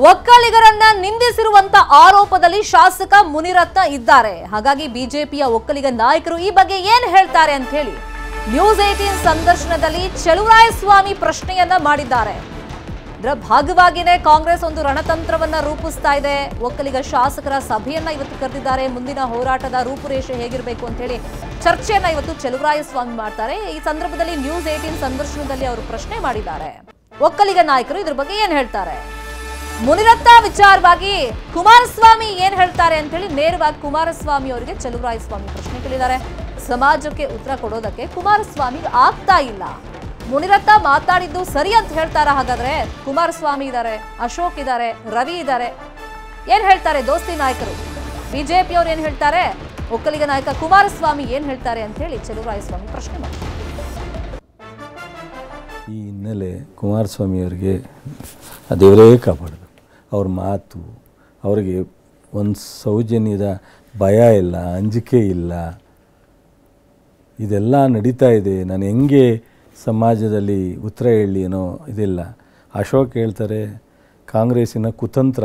ಒಕ್ಕಲಿಗರನ್ನ ನಿಂದಿಸಿರುವಂತ ಆರೋಪದಲ್ಲಿ ಶಾಸಕ ಮುನಿರತ್ನ ಇದ್ದಾರೆ. ಹಾಗಾಗಿ ಬಿಜೆಪಿಯ ಒಕ್ಕಲಿಗ ನಾಯಕರು ಈ ಬಗ್ಗೆ ಏನ್ ಹೇಳ್ತಾರೆ ಅಂತ ಹೇಳಿ ನ್ಯೂಸ್ ಏಟೀನ್ ಸಂದರ್ಶನದಲ್ಲಿ ಸ್ವಾಮಿ ಪ್ರಶ್ನೆಯನ್ನ ಮಾಡಿದ್ದಾರೆ. ಇದರ ಭಾಗವಾಗಿನೇ ಕಾಂಗ್ರೆಸ್ ಒಂದು ರಣತಂತ್ರವನ್ನ ರೂಪಿಸ್ತಾ ಇದೆ. ಒಕ್ಕಲಿಗ ಶಾಸಕರ ಸಭೆಯನ್ನ ಇವತ್ತು ಕರೆದಿದ್ದಾರೆ. ಮುಂದಿನ ಹೋರಾಟದ ರೂಪುರೇಷೆ ಹೇಗಿರಬೇಕು ಅಂತ ಹೇಳಿ ಚರ್ಚೆಯನ್ನ ಇವತ್ತು ಸ್ವಾಮಿ ಮಾಡ್ತಾರೆ. ಈ ಸಂದರ್ಭದಲ್ಲಿ ನ್ಯೂಸ್ ಏಟೀನ್ ಸಂದರ್ಶನದಲ್ಲಿ ಅವರು ಪ್ರಶ್ನೆ ಮಾಡಿದ್ದಾರೆ. ಒಕ್ಕಲಿಗ ನಾಯಕರು ಇದ್ರ ಬಗ್ಗೆ ಏನ್ ಹೇಳ್ತಾರೆ? ಮುನಿರತ್ನ ವಿಚಾರವಾಗಿ ಕುಮಾರಸ್ವಾಮಿ ಏನ್ ಹೇಳ್ತಾರೆ ಅಂತ ಹೇಳಿ ನೇರವಾಗಿ ಕುಮಾರಸ್ವಾಮಿ ಅವರಿಗೆ ಸ್ವಾಮಿ ಪ್ರಶ್ನೆ ಕೇಳಿದ್ದಾರೆ ಸಮಾಜಕ್ಕೆ ಉತ್ತರ ಕೊಡೋದಕ್ಕೆ ಕುಮಾರಸ್ವಾಮಿ ಆಗ್ತಾ ಇಲ್ಲ. ಮುನಿರತ್ನ ಮಾತಾಡಿದ್ದು ಸರಿ ಅಂತ ಹೇಳ್ತಾರ? ಹಾಗಾದ್ರೆ ಕುಮಾರಸ್ವಾಮಿ ಇದ್ದಾರೆ ಅಶೋಕ್ ಇದ್ದಾರೆ ರವಿ ಇದ್ದಾರೆ ಏನ್ ಹೇಳ್ತಾರೆ ದೋಸ್ತಿ ನಾಯಕರು? ಬಿಜೆಪಿ ಅವ್ರು ಏನ್ ಹೇಳ್ತಾರೆ? ಒಕ್ಕಲಿಗ ನಾಯಕ ಕುಮಾರಸ್ವಾಮಿ ಏನ್ ಹೇಳ್ತಾರೆ ಅಂತ ಹೇಳಿ ಸ್ವಾಮಿ ಪ್ರಶ್ನೆ ಮಾಡ್ತಾರೆ. ಈ ಹಿನ್ನೆಲೆ ಕುಮಾರಸ್ವಾಮಿ ಅವರಿಗೆ ದೇವರೇ ಕಾಪಾಡಬೇಕು. ಅವ್ರ ಮಾತು ಅವರಿಗೆ ಒಂದು ಸೌಜನ್ಯದ ಭಯ ಇಲ್ಲ ಅಂಜಿಕೆ ಇಲ್ಲ. ಇದೆಲ್ಲ ನಡೀತಾ ಇದೆ. ನಾನು ಹೆಂಗೆ ಸಮಾಜದಲ್ಲಿ ಉತ್ತರ ಹೇಳಿ ಏನೋ ಇದಿಲ್ಲ. ಅಶೋಕ್ ಹೇಳ್ತಾರೆ ಕಾಂಗ್ರೆಸ್ಸಿನ ಕುತಂತ್ರ.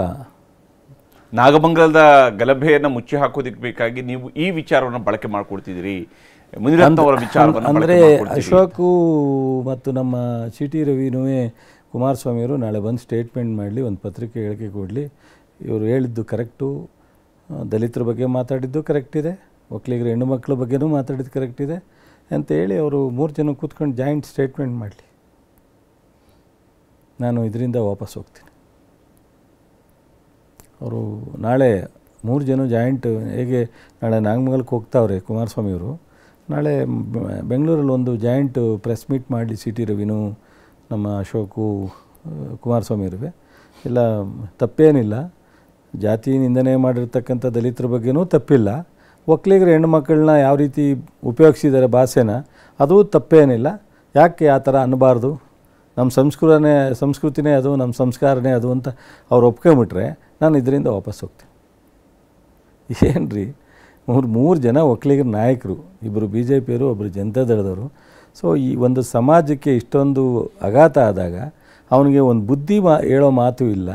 ನಾಗಮಂಗಲದ ಗಲಭೆಯನ್ನು ಮುಚ್ಚಿ ಹಾಕೋದಕ್ಕೆ ಬೇಕಾಗಿ ನೀವು ಈ ವಿಚಾರವನ್ನು ಬಳಕೆ ಮಾಡ್ಕೊಳ್ತಿದ್ದೀರಿ ಅಂದರೆ. ಅಶೋಕು ಮತ್ತು ನಮ್ಮ ಸಿ ಟಿ ರವಿನೂ ಕುಮಾರಸ್ವಾಮಿಯವರು ನಾಳೆ ಬಂದು ಸ್ಟೇಟ್ಮೆಂಟ್ ಮಾಡಲಿ, ಒಂದು ಪತ್ರಿಕೆ ಹೇಳಿಕೆ ಕೊಡಲಿ. ಇವರು ಹೇಳಿದ್ದು ಕರೆಕ್ಟು ದಲಿತರ ಬಗ್ಗೆ ಮಾತಾಡಿದ್ದು ಕರೆಕ್ಟ್ ಇದೆ. ಒಕ್ಕಲಿಗರ ಹೆಣ್ಣು ಮಕ್ಕಳ ಬಗ್ಗೆನೂ ಮಾತಾಡಿದ್ದು ಕರೆಕ್ಟ್ ಇದೆ ಅಂತ ಹೇಳಿ ಅವರು ಮೂರು ಜನ ಕೂತ್ಕೊಂಡು ಜಾಯಿಂಟ್ ಸ್ಟೇಟ್ಮೆಂಟ್ ಮಾಡಲಿ. ನಾನು ಇದರಿಂದ ವಾಪಸ್ ಹೋಗ್ತೀನಿ. ಅವರು ನಾಳೆ ಮೂರು ಜನ ಜಾಯಿಂಟ್ ಹೇಗೆ ನಾಳೆ ನಾಗಮಂಗಲಕ್ಕೆ ಹೋಗ್ತಾವ್ರೆ ಕುಮಾರಸ್ವಾಮಿಯವರು, ನಾಳೆ ಬೆಂಗಳೂರಲ್ಲಿ ಒಂದು ಜಾಯಿಂಟ್ ಪ್ರೆಸ್ ಮೀಟ್ ಮಾಡಲಿ ಸಿ ಟಿ ರವಿನೂ ನಮ್ಮ ಅಶೋಕು ಕುಮಾರಸ್ವಾಮಿ ಇರುವೆ ಇಲ್ಲ, ತಪ್ಪೇನಿಲ್ಲ. ಜಾತಿ ನಿಂದನೆ ಮಾಡಿರ್ತಕ್ಕಂಥ ದಲಿತರ ಬಗ್ಗೆನೂ ತಪ್ಪಿಲ್ಲ. ಒಕ್ಕಲಿಗರ ಹೆಣ್ಣುಮಕ್ಕಳನ್ನ ಯಾವ ರೀತಿ ಉಪಯೋಗಿಸಿದ್ದಾರೆ ಭಾಷೆನ, ಅದು ತಪ್ಪೇನಿಲ್ಲ. ಯಾಕೆ ಆ ಥರ ಅನ್ನಬಾರ್ದು? ನಮ್ಮ ಸಂಸ್ಕೃತನೇ, ಸಂಸ್ಕೃತಿನೇ ಅದು, ನಮ್ಮ ಸಂಸ್ಕಾರನೇ ಅದು ಅಂತ ಅವ್ರು ಒಪ್ಕೊಂಬಿಟ್ರೆ ನಾನು ಇದರಿಂದ ವಾಪಸ್ ಹೋಗ್ತೀನಿ. ಏನು ರೀ ಮೂರು ಜನ ಒಕ್ಕಲಿಗರ ನಾಯಕರು ಇಬ್ಬರು ಬಿ ಜೆ ಪಿಯವರು ಒಬ್ಬರು ಜನತಾದಳದವರು. ಸೊ ಈ ಒಂದು ಸಮಾಜಕ್ಕೆ ಇಷ್ಟೊಂದು ಆಘಾತ ಆದಾಗ ಅವನಿಗೆ ಒಂದು ಬುದ್ಧಿ ಮಾ, ಹೇಳೋ ಮಾತು ಇಲ್ಲ.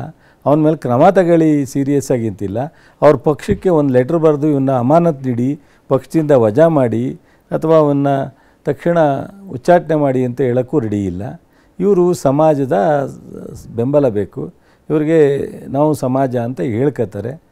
ಅವನ ಮೇಲೆ ಕ್ರಮ ತಗೊಳ್ಳಿ ಸೀರಿಯಸ್ ಆಗಿ ಅಂತಿಲ್ಲ. ಅವ್ರ ಪಕ್ಷಕ್ಕೆ ಒಂದು ಲೆಟ್ರ್ ಬರೆದು ಇವನ್ನ ಅಮಾನತ್ ನೀಡಿ, ಪಕ್ಷದಿಂದ ವಜಾ ಮಾಡಿ, ಅಥವಾ ಅವನ್ನ ತಕ್ಷಣ ಉಚ್ಚಾಟನೆ ಮಾಡಿ ಅಂತ ಹೇಳೋಕ್ಕೂ ರೆಡಿ ಇಲ್ಲ. ಇವರು ಸಮಾಜದ ಬೆಂಬಲ ಬೇಕು. ಇವರಿಗೆ ನಾವು ಸಮಾಜ ಅಂತ ಹೇಳ್ಕೊತಾರೆ